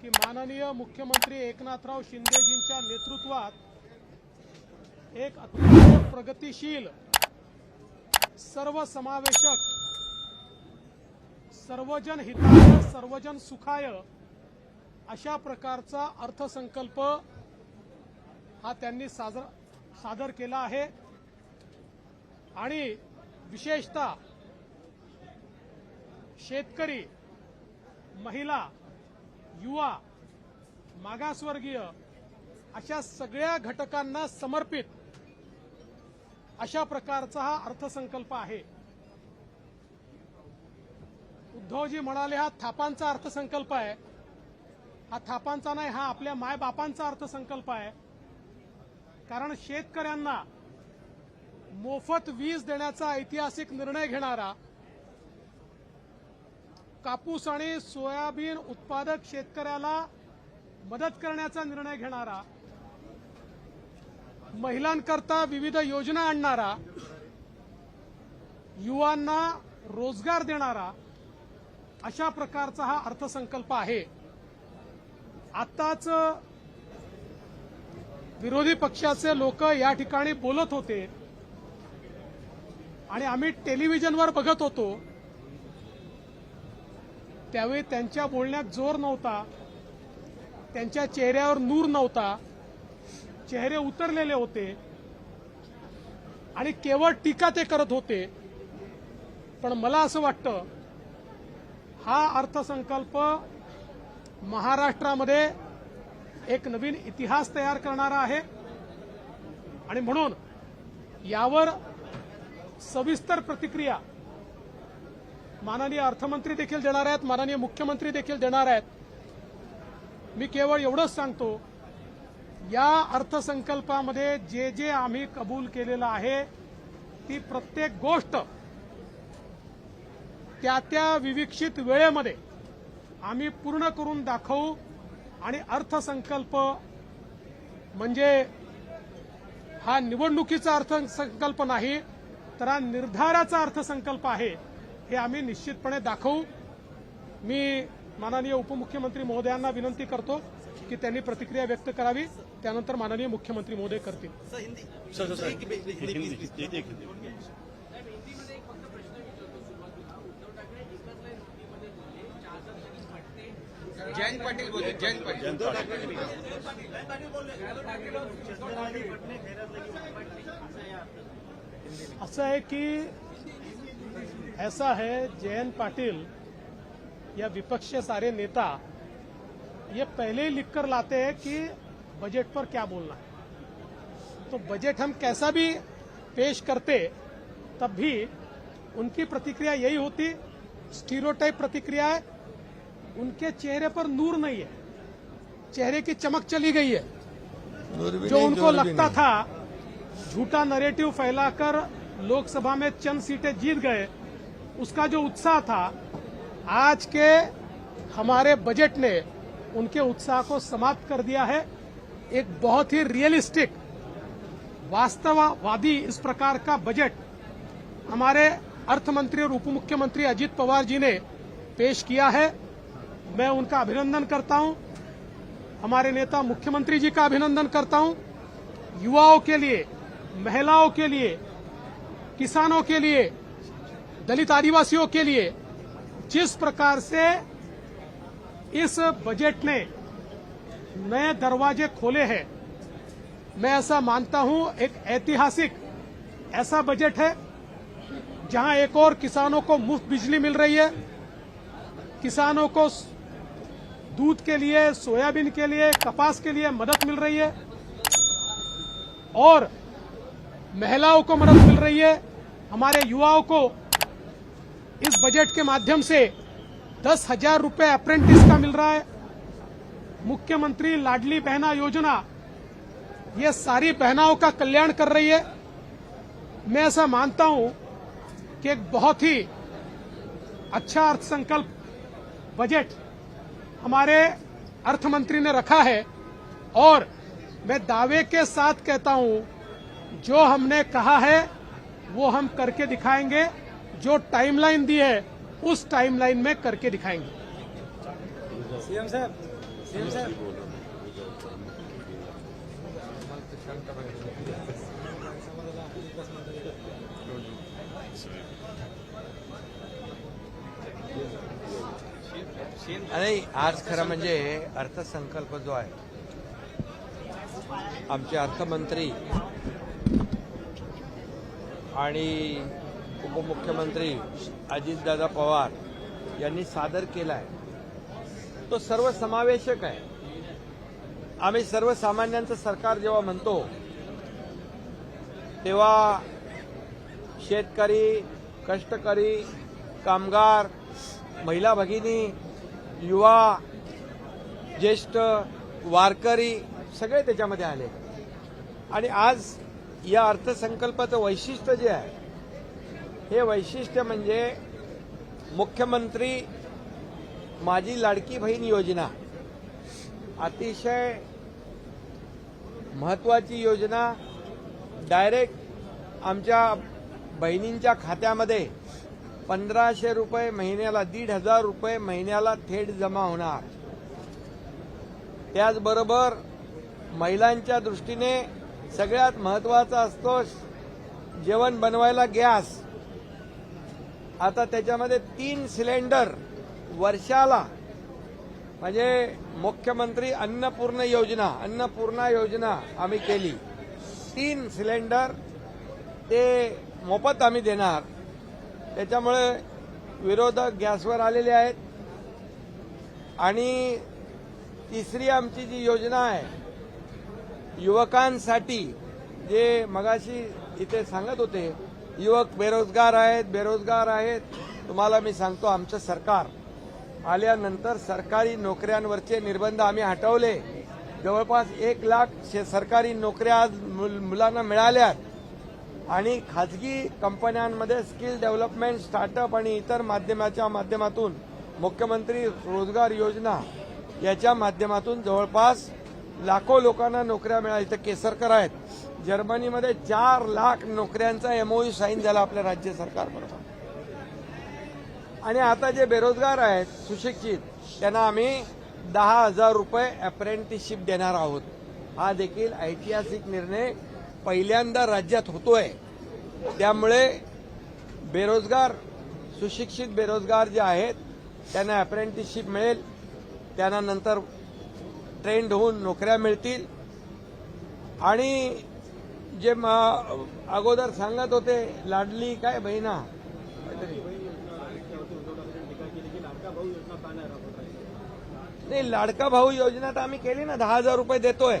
की माननीय मुख्यमंत्री एकनाथराव शिंदेजींच्या नेतृत्वात एक अतिशय प्रगतिशील सर्वसमावेशक सर्वजन हिताय सर्वजन सुखाय अशा प्रकारचा अर्थसंकल्प हा त्यांनी साजर सादर केला आहे. आणि विशेषतः शेतकरी महिला युवा मागासवर्गीय अशा सगळ्या घटकांना समर्पित अशा प्रकारचा हा अर्थसंकल्प आहे. उद्धवजी म्हणाले हा थापांचा अर्थसंकल्प आहे. हा थापांचा नाही हा आपल्या मायबापांचा अर्थसंकल्प आहे. कारण शेतकऱ्यांना मोफत वीज देण्याचा ऐतिहासिक निर्णय घेणारा कापूस आणि सोयाबीन उत्पादक शेतकऱ्याला मदत करण्याचा निर्णय घेणारा महिलांकरता विविध योजना आणणारा युवांना रोजगार देणारा अशा प्रकारचा हा अर्थसंकल्प आहे. आत्ताच विरोधी पक्षाचे लोक या ठिकाणी बोलत होते आणि आम्ही टेलिव्हिजनवर बघत होतो. त्यावेळी त्यांच्या बोलण्यात जोर नव्हता. त्यांच्या चेहऱ्यावर नूर नव्हता. चेहरे उतरलेले होते. आणि केवळ टीका ते करत होते. पण मला असं वाटतं हा अर्थसंकल्प महाराष्ट्रामध्ये एक नवीन इतिहास तयार करणारा आहे. आणि म्हणून यावर सविस्तर प्रतिक्रिया माननीय अर्थमंत्री देखील देणार आहेत माननीय मुख्यमंत्री देखील देणार आहेत. मी केवळ एवढंच सांगतो या अर्थसंकल्पामध्ये जे जे आम्ही कबूल केलेलं आहे ती प्रत्येक गोष्ट त्या त्या विविक्षित वेळेमध्ये आम्ही पूर्ण करून दाखवू आणि अर्थसंकल्प म्हणजे हा निवडणुकीचा अर्थसंकल्प नाही तर हा निर्धाराचा अर्थसंकल्प आहे. हे आम्ही निश्चितपणे दाखवू. मी माननीय उपमुख्यमंत्री महोदयांना विनंती करतो की त्यांनी प्रतिक्रिया व्यक्त करावी. त्यानंतर माननीय मुख्यमंत्री महोदय करतील. Sir sir sir. Hindi Hindi एक हिंदी. जयंत पाटील बोलले जयंत पाटील. असं आहे की ऐसा है जयंत पाटिल या विपक्ष के सारे नेता ये पहले ही लिख कर लाते हैं कि बजट पर क्या बोलना है। तो बजट हम कैसा भी पेश करते तब भी उनकी प्रतिक्रिया यही होती स्टीरियोटाइप प्रतिक्रिया है उनके चेहरे पर नूर नहीं है चेहरे की चमक चली गई है। जो उनको लगता था झूठा नरेटिव फैलाकर लोकसभा में चंद सीटें जीत गए उसका जो उत्साह था, आज के हमारे बजट ने उनके उत्साह को समाप्त कर दिया है। एक बहुत ही रियलिस्टिक वास्तववादी इस प्रकार का बजट हमारे अर्थमंत्री और उप मुख्यमंत्री अजित पवार जी ने पेश किया है। मैं उनका अभिनंदन करता हूँ। हमारे नेता मुख्यमंत्री जी का अभिनंदन करता हूँ। युवाओं के लिए, महिलाओं के लिए, किसानों के लिए दलित आदिवासियों के लिए जिस प्रकार से इस बजट ने नए दरवाजे खोले हैं, मैं ऐसा मानता हूँ, एक ऐतिहासिक ऐसा बजट है, जहाँ एक और किसानों को मुफ़्त बिजली मिल रही है, किसानों को दूध के लिए, सोयाबीन के लिए, कपास के लिए मदद मिल रही है, और महिलाओं को मदद मिल रही है, हमारे युवाओं को इस बजट के माध्यम से दस हज़ार रुपये अप्रेंटिस का मिल रहा है। मुख्यमंत्री लाडली बहना योजना, ये सारी बहनाओं का कल्याण कर रही है। मैं ऐसा मानता हूँ कि एक बहुत ही अच्छा अर्थसंकल्प बजट हमारे अर्थमंत्री ने रखा है और मैं दावे के साथ कहता हूँ, जो हमने कहा है, वो हम करके दिखाएँगे। जो टाइमलाइन दी है उस टाइमलाइन में करके दिखाएंगे। सीएम साहब सीएम साहब। आणि आज खरं म्हणजे अर्थसंकल्प जो आहे आमचे अर्थमंत्री आणि उपमुख्यमंत्री अजितदादा पवार यांनी सादर केला आहे तो सर्वसमावेशक आहे. आम्ही सर्वसामान्यांचं सरकार जेव्हा म्हणतो तेव्हा शेतकरी कष्टकरी कामगार महिला भगिनी युवा ज्येष्ठ वारकरी सगळे त्याच्यामध्ये आले. आणि आज या अर्थसंकल्पाचं वैशिष्ट्य जे आहे हे वैशिष्ट्य म्हणजे मुख्यमंत्री माझी लाडकी बहीण योजना. अतिशय महत्वाची योजना डायरेक्ट आमच्या बहिणींच्या खात्यामध्ये पंधराशे रुपये महिन्याला दीड हजार रुपये महिन्याला थेट जमा होणार. त्याचबरोबर महिलांच्या दृष्टीने सगळ्यात महत्त्वाचा असतो जेवण बनवायला गॅस. आता त्याच्यामध्ये तीन सिलेंडर वर्षाला म्हणजे मुख्यमंत्री अन्नपूर्ण योजना अन्नपूर्णा योजना आम्ही केली. तीन सिलेंडर ते मोफत आम्ही देणार. त्याच्यामुळे विरोधक गॅसवर आलेले आहेत. आणि तिसरी आमची जी योजना आहे युवकांसाठी जे मगाशी इथे सांगत होते युवक बेरोजगार आहेत बेरोजगार आहेत. तुम्हाला मी सांगतो आमचं सरकार आल्यानंतर सरकारी नोकऱ्यांवरचे निर्बंध आम्ही हटवले. जवळपास एक लाख शे- सरकारी नोकऱ्या आज मुलांना मिळाल्यात. आणि खाजगी कंपन्यांमध्ये स्किल डेव्हलपमेंट स्टार्टअप आणि इतर माध्यमाच्या माध्यमातून मुख्यमंत्री रोजगार योजना याच्या माध्यमातून जवळपास लाखो लोकांना नोकऱ्या मिळाल्या. इथं केसरकर आहेत. जर्मनीमध्ये चार लाख नोकऱ्यांचा एमओयू साईन झाला आपल्या राज्य सरकारबरोबर आणि आता जे बेरोजगार आहेत सुशिक्षित त्यांना आम्ही दहा हजार रुपये अप्रेंटिसशिप देणार आहोत. हा देखील ऐतिहासिक निर्णय पहिल्यांदा राज्यात होतोय. त्यामुळे बेरोजगार सुशिक्षित बेरोजगार जे आहेत त्यांना अप्रेंटिसशिप मिळेल. त्यांना नंतर ट्रेंड होऊन नोकऱ्या मिळतील. आणि जे म- अगोदर सांगत होते लाडली काय बहिणा? नाही लाडका भाऊ योजना तर आम्ही केली ना दहा हजार रुपये देतोय.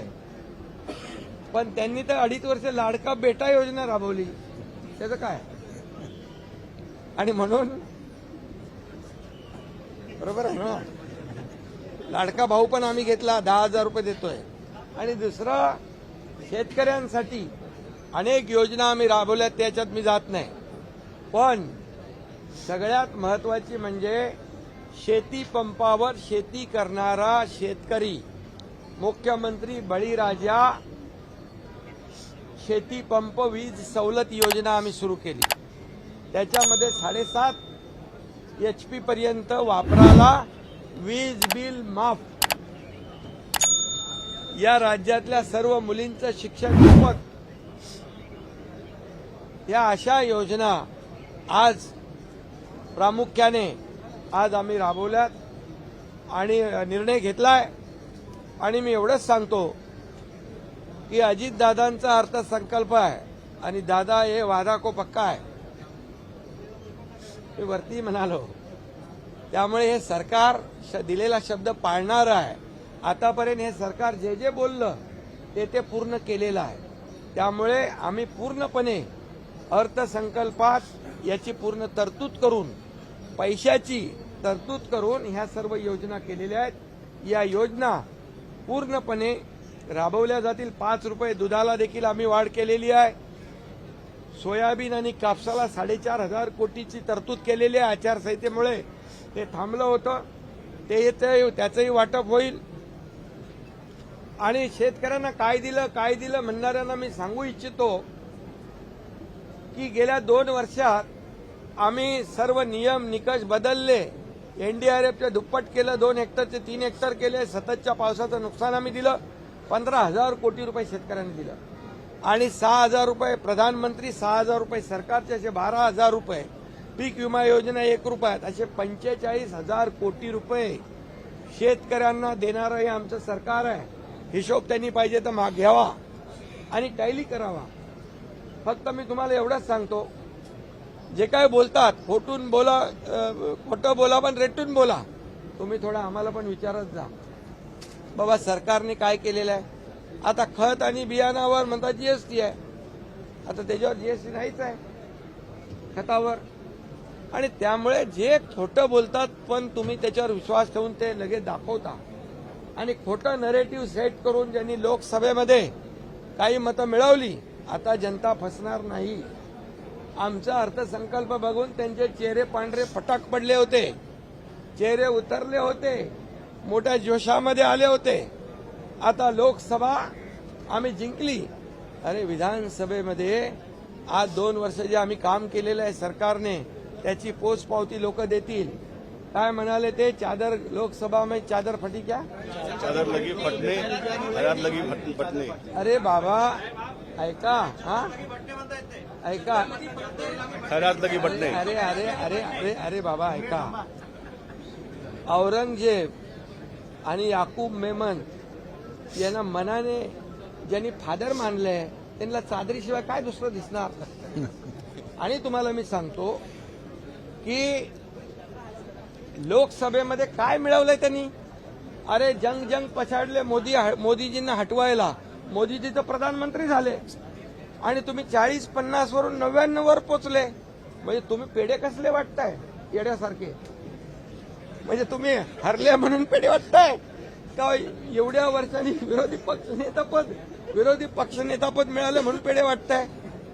पण त्यांनी तर अडीच वर्ष लाडका बेटा योजना राबवली. त्याचं काय? आणि म्हणून बरोबर आहे ना? लाडका भाऊ पण आम्ही घेतला दहा हजार रुपये देतोय. आणि दुसरा शेतकऱ्यांसाठी अनेक योजना आम्ही राबवल्या त्याच्यात मी जात नाही. पण सगळ्यात महत्वाची म्हणजे शेती पंपावर शेती करणारा शेतकरी मुख्यमंत्री बळीराजा शेती पंप वीज सवलत योजना आम्ही सुरू केली. त्याच्यामध्ये साडेसात एच पी पर्यंत वापराला वीज बिल माफ. या राज्यातल्या सर्व मुलींचं शिक्षण मोफत या अशा योजना आज प्रामुख्याने आज आम्ही राबवल्यात आणि निर्णय घेतलाय. आणि मी एवढंच सांगतो की अजितदादांचा अर्थसंकल्प आहे आणि दादा हे वादा को पक्का आहे. मी वरती म्हणालो त्यामुळे हे सरकार श- दिलेला शब्द पाळणार आहे. आतापर्यंत हे सरकार जे जे बोललं ते ते पूर्ण केलेलं आहे. त्यामुळे आम्ही पूर्णपणे अर्थसंकल्पात याची पूर्ण तरतूद करून पैशाची तरतूद करून ह्या सर्व योजना केलेल्या आहेत. या योजना पूर्णपणे राबवल्या जातील. पाच रुपये दुधाला देखील आम्ही वाढ केलेली आहे. सोयाबीन आणि कापसाला साडेचार हजार कोटीची तरतूद केलेली आहे. आचारसंहितेमुळे ते थांबलं होतं. ते येतं त्याचंही वाटप होईल. आणि शेतकऱ्यांना काय दिलं काय दिलं म्हणणाऱ्यांना मी सांगू इच्छितो की गेल्या दोन वर्षात आम्ही सर्व नियम निकष बदलले. एनडीआरएफच्या दुप्पट केलं दोन हेक्टरचे तीन हेक्टर केले. सततच्या पावसाचं नुकसान आम्ही दिलं. पंधरा हजार कोटी रुपये शेतकऱ्यांनी दिलं. आणि सहा हजार रुपये प्रधानमंत्री सहा हजार रुपये सरकारचे असे बारा हजार रुपये पीक विमा योजना एक रुपयात असे पंचेचाळीस हजार कोटी रुपये शेतकऱ्यांना देणारं हे आमचं सरकार आहे. हिशोब त्यांनी पाहिजे तर माग घ्यावा आणि टॅली करावा. फक्त मी तुम्हाला एवढंच सांगतो. जे काय बोलतात खोटून बोला खोटं बोला पण रेटून बोला. तुम्ही थोडा आम्हाला पण विचारत जा. बाबा सरकारने काय केलेलं आहे? आता खत आणि बियाणावर म्हणतात जीएसटी आहे. आता त्याच्यावर जीएसटी नाहीच आहे. खतावर. आणि त्यामुळे जे खोटं बोलतात पण तुम्ही त्याच्यावर विश्वास ठेवून ते लगेच दाखवता. आणि खोटं नरेटिव्ह सेट करून ज्यांनी लोकसभेमध्ये काही मतं मिळवली आता जनता फसणार नाही. आमचा अर्थसंकल्प बघून त्यांचे चेहरे पांढरे फटाक पडले होते. चेहरे उतरले होते. मोठ्या जोशामध्ये आले होते. आता लोकसभा आम्ही जिंकली. अरे विधानसभेमध्ये आज दोन वर्ष जे आम्ही काम केलेलं आहे सरकारने त्याची पोचपावती लोक देतील. काय म्हणाले ते? चादर लोकसभा में चादर फटी क्या? चादर लगी फटने लगी फट- फटने. अरे बाबा ऐका हा? ऐका. लगी फटने अरे अरे अरे अरे अरे बाबा ऐका. औरंगजेब आणि याकूब मेमन यांना मनाने ज्यांनी फादर मानले त्यांना चादरीशिवाय काय दुसरं दिसणार? आणि तुम्हाला मी सांगतो की लोकसभेमध्ये काय मिळवलंय त्यांनी? अरे जंग जंग पछाडले मोदी मोदीजींना हटवायला. मोदीजी तर प्रधानमंत्री झाले. आणि तुम्ही चाळीस पन्नास वरून नव्याण्णव वर पोचले. म्हणजे तुम्ही पेढे कसले वाटताय? येड्यासारखे. म्हणजे तुम्ही हरले म्हणून पेढे वाटताय? का एवढ्या वर्षांनी विरोधी पक्षनेतापद विरोधी पक्षनेतापद मिळालं म्हणून पेढे वाटताय?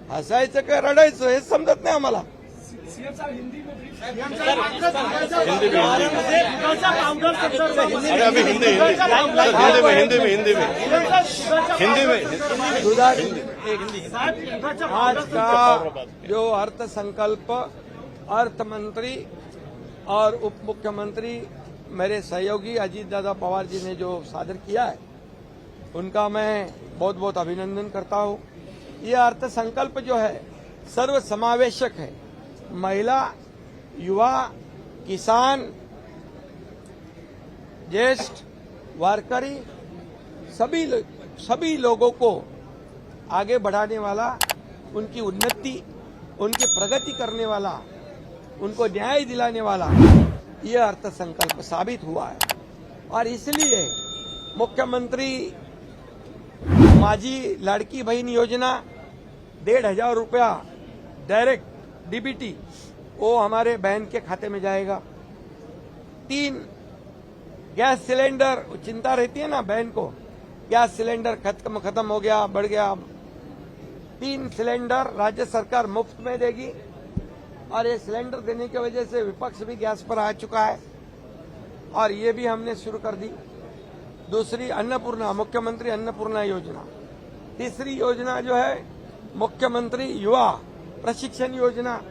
हसायचं का रडायचं हे समजत नाही आम्हाला. अरे अभी हिंदी हिंदी में हिंदी में हिंदी में हिंदी में। आज का जो अर्थ संकल्प अर्थ मंत्री और उप मुख्यमंत्री मेरे सहयोगी अजीत दादा पवार जी ने जो सादर किया है उनका मैं बहुत बहुत अभिनंदन करता हूँ। ये अर्थ संकल्प जो है सर्व समावेशक है। महिला, युवा, किसान, ज्येष्ठ, वारकरी, सभी सभी लोगों को आगे बढ़ाने वाला, उनकी उन्नति, उनकी प्रगति करने वाला, उनको न्याय दिलाने वाला, ये अर्थसंकल्प साबित हुआ है। और इसलिए मुख्यमंत्री माझी लाड़की बहन योजना, डेढ़ हज़ार रुपया डायरेक्ट डीबीटी, वो हमारे बहन के खाते में जाएगा। तीन, गैस सिलेंडर चिंता रहती है ना बहन को, गैस सिलेंडर खत्म खत्म हो गया, बढ़ गया। तीन, सिलेंडर राज्य सरकार मुफ़्त में देगी, और ये सिलेंडर देने की वजह से विपक्ष भी गैस पर आ चुका है, और ये भी हमने शुरू कर दी। दूसरी, अन्नपूर्णा, मुख्यमंत्री अन्नपूर्णा योजना। तीसरी योजना जो है, मुख्यमंत्री युवा प्रशिक्षण योजना।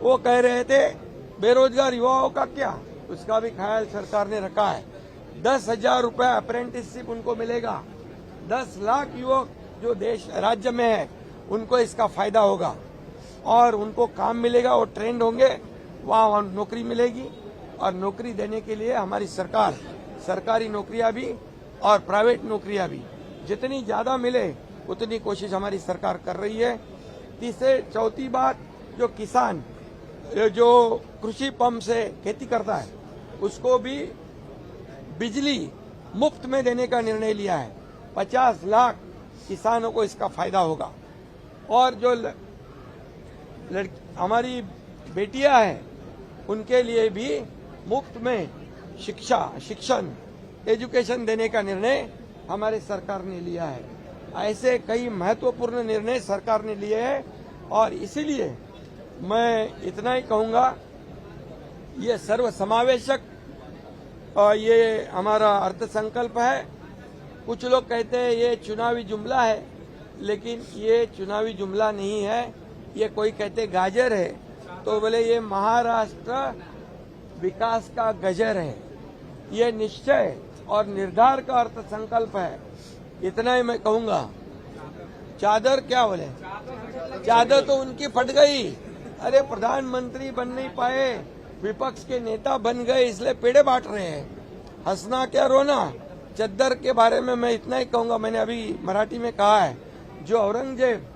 वो कह रहे थे, बेरोजगार युवाओं का क्या? उसका भी ख्याल सरकार ने रखा है। दस हज़ार रुपया अप्रेंटिसशिप उनको मिलेगा। दस लाख युवक जो देश, राज्य में है, उनको इसका फ़ायदा होगा। और उनको काम मिलेगा, वो ट्रेंड होंगे, वहाँ नौकरी मिलेगी। और नौकरी देने के लिए हमारी सरकार, सरकारी नौकरियाँ भी और प्राइवेट नौकरियाँ भी। जितनी ज़्यादा मिले, उतनी कोशिश हमारी सरकार कर रही है। तीसरे, चौथी बात जो किसान जो कृषि पंप से खेती करता है, उसको भी बिजली मुफ़्त में देने का निर्णय लिया है। पचास लाख किसानों को इसका फ़ायदा होगा। और जो हमारी बेटियाँ हैं, उनके लिए भी मुफ़्त में शिक्षा, शिक्षण, एजुकेशन देने का निर्णय हमारे सरकार ने लिया है। ऐसे कई महत्वपूर्ण निर्णय सरकार ने लिए हैं और इसीलिए मैं इतना ही कहूँगा, ये सर्व समावेशक और ये हमारा अर्थसंकल्प है। कुछ लोग कहते हैं ये चुनावी जुमला है, लेकिन ये चुनावी जुमला नहीं है। ये कोई कहते गाजर है तो बोले ये महाराष्ट्र विकास का गजर है। ये निश्चय और निर्धार का अर्थ संकल्प है। इतना ही मैं कहूँगा। चादर क्या बोले? चादर तो उनकी फट गई। अरे, प्रधानमंत्री बन नहीं पाए। विपक्ष के नेता बन गए, इसलिए पेड़े बांट रहे हैं। हंसना क्या, रोना? चद्दर के बारे में मैं इतना ही कहूँगा, मैंने अभी मराठी में कहा है। जो औरंगज़ेब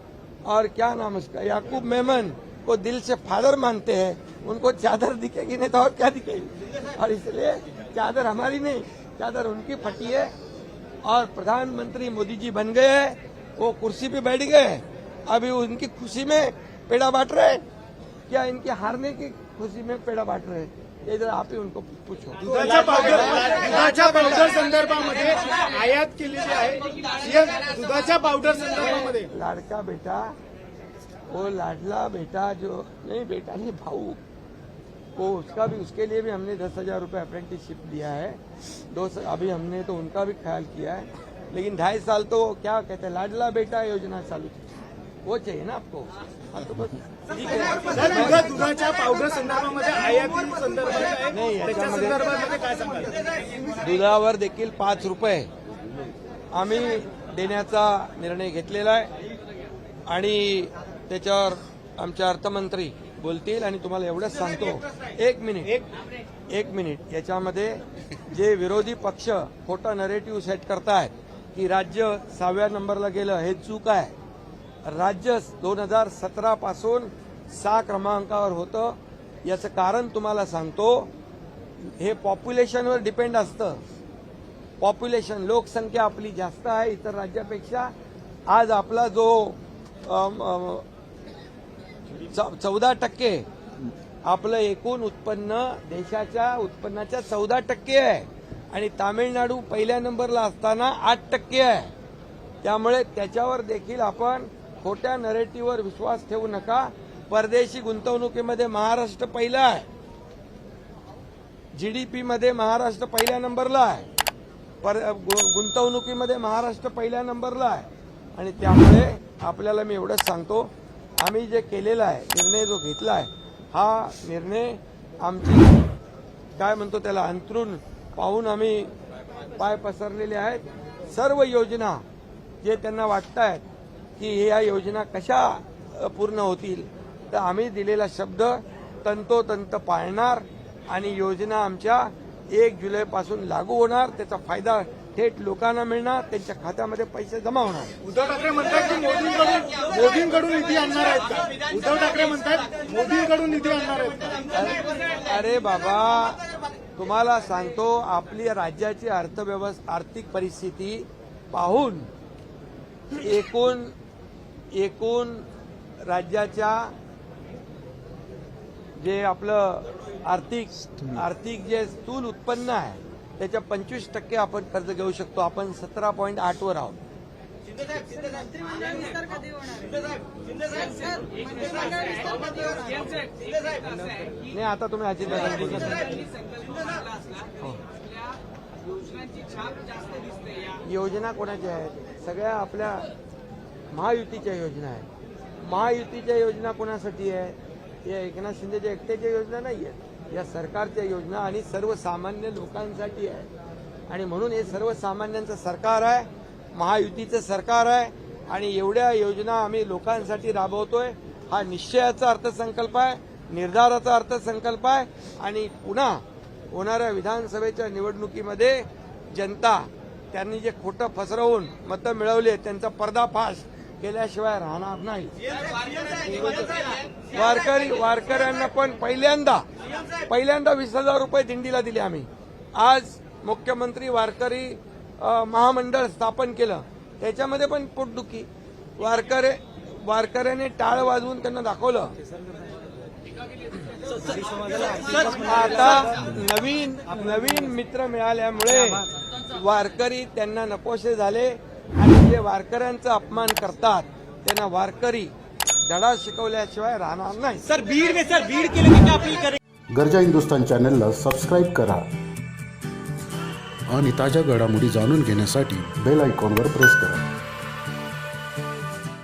और क्या नाम उसका, याकूब मेमन को दिल से फादर मानते हैं, उनको चादर दिखेगी नहीं तो और क्या दिखेगी? और इसलिए चादर हमारी नहीं, चादर उनकी फटी है। और प्रधानमंत्री मोदी जी बन गए हैं वो कुर्सी पे बैठ गए अभी उनकी खुशी में पेड़ा बांट रहे हैं। क्या इनके हारने की खुशी में पेड़ा बांट रहे हैं? इधर आप ही उनको पूछो। दुधाच्या पावडर दुधाच्या पावडर संदर्भामध्ये आयात केलेली आहे. दुधाच्या पावडर संदर्भामध्ये लाडका बेटा वो लाडला बेटा जो नहीं बेटा नहीं भाऊ. वो उसका भी उसके लिए भी हमने दस हजार रूपये अप्रेंटिसशिप दिया है। दो अभी हमने तो उनका भी ख्याल किया है। लेकिन ढाई साल तो क्या कहते हैं लाडला बेटा योजना चालू वो चाहिए ना आपको? हाँ तो बस ठीक है। सर दुधा दुधाच्या पावडर संदर्भामध्ये आयाती संदर्भात आहे? नाही, त्याच्या याच्यामध्ये- संदर्भामध्ये काय सांगाल? दुधावर देखील पाच रुपये आम्ही देण्याचा निर्णय घेतलेला आहे. आणि त्याच्यावर आमचे अर्थमंत्री बोलतील आणि तुम्हाला एवढंच सांगतो. एक मिनिट एक मिनिट याच्यामध्ये जे विरोधी पक्ष खोटा नरेटिव्ह सेट करतायत की राज्य सहाव्या नंबरला गेलं हे चूक आहे. राज्य दोन हजार सतरा पासून सहा क्रमांकावर होतं. याचं कारण तुम्हाला सांगतो हे पॉप्युलेशनवर डिपेंड असतं. पॉप्युलेशन लोकसंख्या आपली जास्त आहे इतर राज्यापेक्षा. आज आपला जो चौदा टक्के. आपलं एकूण उत्पन्न देशाच्या उत्पन्नाच्या चौदा टक्के आहे. आणि तामिळनाडू पहिल्या नंबरला असताना आठ टक्के आहे. त्यामुळे त्याच्यावर देखील आपण खोट्या नरेटिव्हवर विश्वास ठेवू नका. परदेशी गुंतवणुकीमध्ये महाराष्ट्र पहिला आहे. जीडीपी मध्ये महाराष्ट्र पहिल्या नंबरला आहे. पर गु- गुंतवणुकीमध्ये महाराष्ट्र पहिल्या नंबरला आहे. आणि त्यामुळे आपल्याला मी एवढंच सांगतो आम्ही जे केलेला आहे निर्णय जो घेतला आहे हा निर्णय आमची काय म्हणतो त्याला अंतरून पाहून आम्ही पाय पसरलेले आहेत. सर्व योजना जे त्यांना वाटत आहेत की या योजना कशा पूर्ण होतील तर आम्ही दिलेला शब्द तंतोतंत पाळणार आणि योजना आमच्या एक जुलैपासून लागू होणार त्याचा फायदा थेट लोकांना मिळणार त्यांच्या खात्यामध्ये पैसे जमा होणार. उद्धव ठाकरे म्हणतात की मोदींकडून मोदींकडून निधी आणणार आहेत का? उद्धव ठाकरे म्हणतात मोदींकडून निधी आणणार आहेत अरे बाबा तुम्हाला सांगतो आपली राज्याची अर्थव्यवस्था आर्थिक परिस्थिती पाहून एकूण एकूण राज्याच्या जे आपलं आर्थिक आर्थिक जे स्थूल उत्पन्न आहे त्याच्या पंचवीस टक्के आपण कर्ज घेऊ शकतो. आपण सतरा पॉईंट आठ वर आहोत? नाही आता तुम्ही अजित बोलू योजना कोणाच्या आहेत सगळ्या आपल्या महायुतीच्या योजना आहेत. महायुतीच्या योजना कोणासाठी आहे? या एकनाथ शिंदेच्या एकट्याच्या योजना नाही आहेत या सरकारच्या योजना आणि सर्वसामान्य लोकांसाठी आहे. आणि म्हणून हे सर्वसामान्यांचं सरकार आहे महायुतीचं सरकार आहे आणि एवढ्या योजना आम्ही लोकांसाठी राबवतोय. हा निश्चयाचा अर्थसंकल्प आहे निर्धाराचा अर्थसंकल्प आहे आणि पुन्हा होणाऱ्या विधानसभेच्या निवडणुकीमध्ये जनता त्यांनी जे खोटं फसरवून मतं मिळवली त्यांचा पर्दाफाश केल्याशिवाय राहणार नाही. वारकरी वारकऱ्यांना पण पहिल्यांदा पहिल्यांदा वीस हजार रुपये दिंडीला दिले आम्ही. आज मुख्यमंत्री वारकरी महामंडळ स्थापन केलं. त्याच्यामध्ये पण पोटदुखी वारकरे वारकऱ्याने टाळ वाजवून त्यांना दाखवलं. आता नवीन नवीन मित्र मिळाल्यामुळे वारकरी त्यांना नकोसे झाले. आणि जे वारकऱ्यांचा अपमान करतात त्यांना वारकरी धडा शिकवल्याशिवाय राहणार नाही. सर बीड में सर बीड के लिए क्या अपील करें? गरजा हिंदुस्तान चॅनलला सबस्क्राईब करा. आणि ताज्या घडामोडी जाणून घेण्यासाठी बेल आयकॉनवर प्रेस करा.